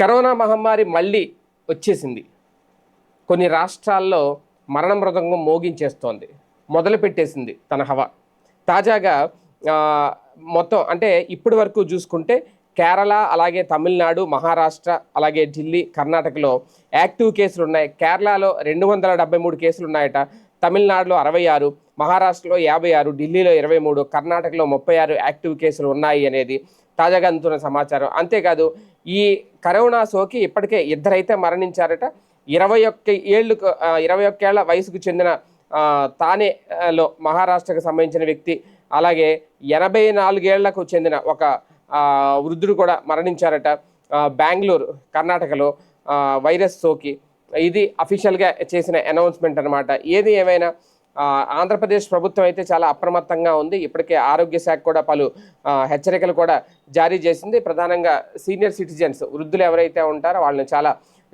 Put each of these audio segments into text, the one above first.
Corona మహమ్మారి మళ్ళీ వచ్చేసింది. కొన్ని రాష్ట్రాల్లో మరణ మృదంగం మోగించేస్తోంది. మొదలుపెట్టేసింది తన హవా. తాజాగా మొత్తం అంటే ఇప్పటి వరకు చూసుకుంటే కేరళ అలాగే తమిళనాడు మహారాష్ట్ర అలాగే ఢిల్లీ కర్ణాటకలో యాక్టివ్ కేసులు ఉన్నాయి. కేరళలో రెండు వందల డెబ్బై మూడు కేసులు ఉన్నాయట. తమిళనాడులో అరవై ఆరు మహారాష్ట్రలో యాభై ఆరు ఢిల్లీలో ఇరవై మూడు కర్ణాటకలో ముప్పై ఆరు యాక్టివ్ కేసులు ఉన్నాయి అనేది తాజాగా అందుతున్న సమాచారం. అంతేకాదు ఈ కరోనా సోకి ఇప్పటికే ఇద్దరైతే మరణించారట. ఇరవై ఒక్క ఏళ్ళు ఇరవై ఒక్కేళ్ళ వయసుకు చెందిన తానేలో మహారాష్ట్రకు సంబంధించిన వ్యక్తి అలాగే ఎనభై నాలుగేళ్ళకు చెందిన ఒక వృద్ధుడు కూడా మరణించారట. బెంగళూరు కర్ణాటకలో వైరస్ సోకి. ఇది అఫీషియల్గా చేసిన అనౌన్స్మెంట్ అనమాట ఏది ఏమైనా ఆంధ్రప్రదేశ్ ప్రభుత్వం అయితే చాలా అప్రమత్తంగా ఉంది. ఇప్పటికే ఆరోగ్య శాఖ కూడా పలు హెచ్చరికలు కూడా జారీ చేసింది. ప్రధానంగా సీనియర్ సిటిజన్స్ వృద్ధులు ఎవరైతే ఉంటారో వాళ్ళని చాలా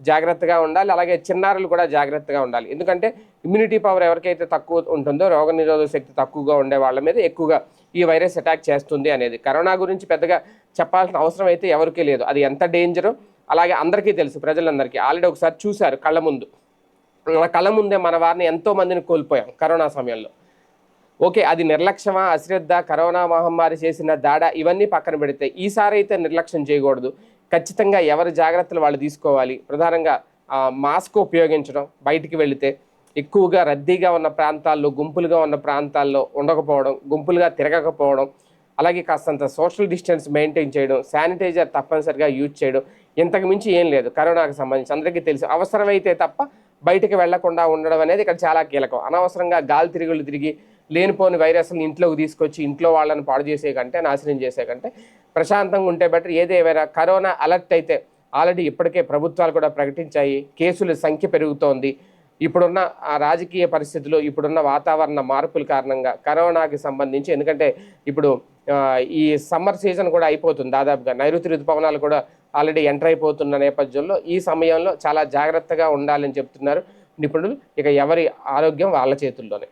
జాగ్రత్తగా ఉండాలి. అలాగే చిన్నారులు కూడా జాగ్రత్తగా ఉండాలి. ఎందుకంటే ఇమ్యూనిటీ పవర్ ఎవరికైతే తక్కువ ఉంటుందో రోగ నిరోధక శక్తి తక్కువగా ఉండే వాళ్ళ మీద ఎక్కువగా ఈ వైరస్ అటాక్ చేస్తుంది అనేది. కరోనా గురించి పెద్దగా చెప్పాల్సిన అవసరం అయితే ఎవరికీ లేదు. అది ఎంత డేంజరో అలాగే అందరికీ తెలుసు ప్రజలందరికీ. ఆల్రెడీ ఒకసారి చూశారు కళ్ళ ముందు. మన కళ ముందే మన వారిని ఎంతో మందిని కోల్పోయాం కరోనా సమయంలో. ఓకే అది నిర్లక్ష్యమా అశ్రద్ధ కరోనా మహమ్మారి చేసిన దాడ ఇవన్నీ పక్కన పెడితే ఈసారి అయితే నిర్లక్ష్యం చేయకూడదు. ఖచ్చితంగా ఎవరి జాగ్రత్తలు వాళ్ళు తీసుకోవాలి. ప్రధానంగా మాస్క్ ఉపయోగించడం బయటికి వెళితే ఎక్కువగా రద్దీగా ఉన్న ప్రాంతాల్లో గుంపులుగా ఉన్న ప్రాంతాల్లో ఉండకపోవడం గుంపులుగా తిరగకపోవడం అలాగే కాస్తంత సోషల్ డిస్టెన్స్ మెయింటైన్ చేయడం శానిటైజర్ తప్పనిసరిగా యూజ్ చేయడం ఇంతకు మించి ఏం లేదు. కరోనాకు సంబంధించి అందరికీ తెలుసు. అవసరమైతే తప్ప బయటకు వెళ్ళకుండా ఉండడం అనేది ఇక్కడ చాలా కీలకం. అనవసరంగా గాలి తిరుగులు తిరిగి లేనిపోని వైరస్ని ఇంట్లోకి తీసుకొచ్చి ఇంట్లో వాళ్ళని పాడు చేసే కంటే నాశనం చేసే కంటే ప్రశాంతంగా ఉంటే బెటర్. ఏదేమైనా కరోనా అలర్ట్ అయితే ఆల్రెడీ ఇప్పటికే ప్రభుత్వాలు కూడా ప్రకటించాయి. కేసుల సంఖ్య పెరుగుతోంది. ఇప్పుడున్న ఆ రాజకీయ పరిస్థితులు ఇప్పుడున్న వాతావరణ మార్పుల కారణంగా కరోనాకి సంబంధించి ఎందుకంటే ఇప్పుడు ఈ సమ్మర్ సీజన్ కూడా అయిపోతుంది. దాదాపుగా నైరుతి ఋతుపవనాలు కూడా ఆల్రెడీ ఎంటర్ అయిపోతున్న నేపథ్యంలో ఈ సమయంలో చాలా జాగ్రత్తగా ఉండాలని చెప్తున్నారు. నిపుణులు ఇక ఎవరి ఆరోగ్యం వాళ్ళ చేతుల్లోనే.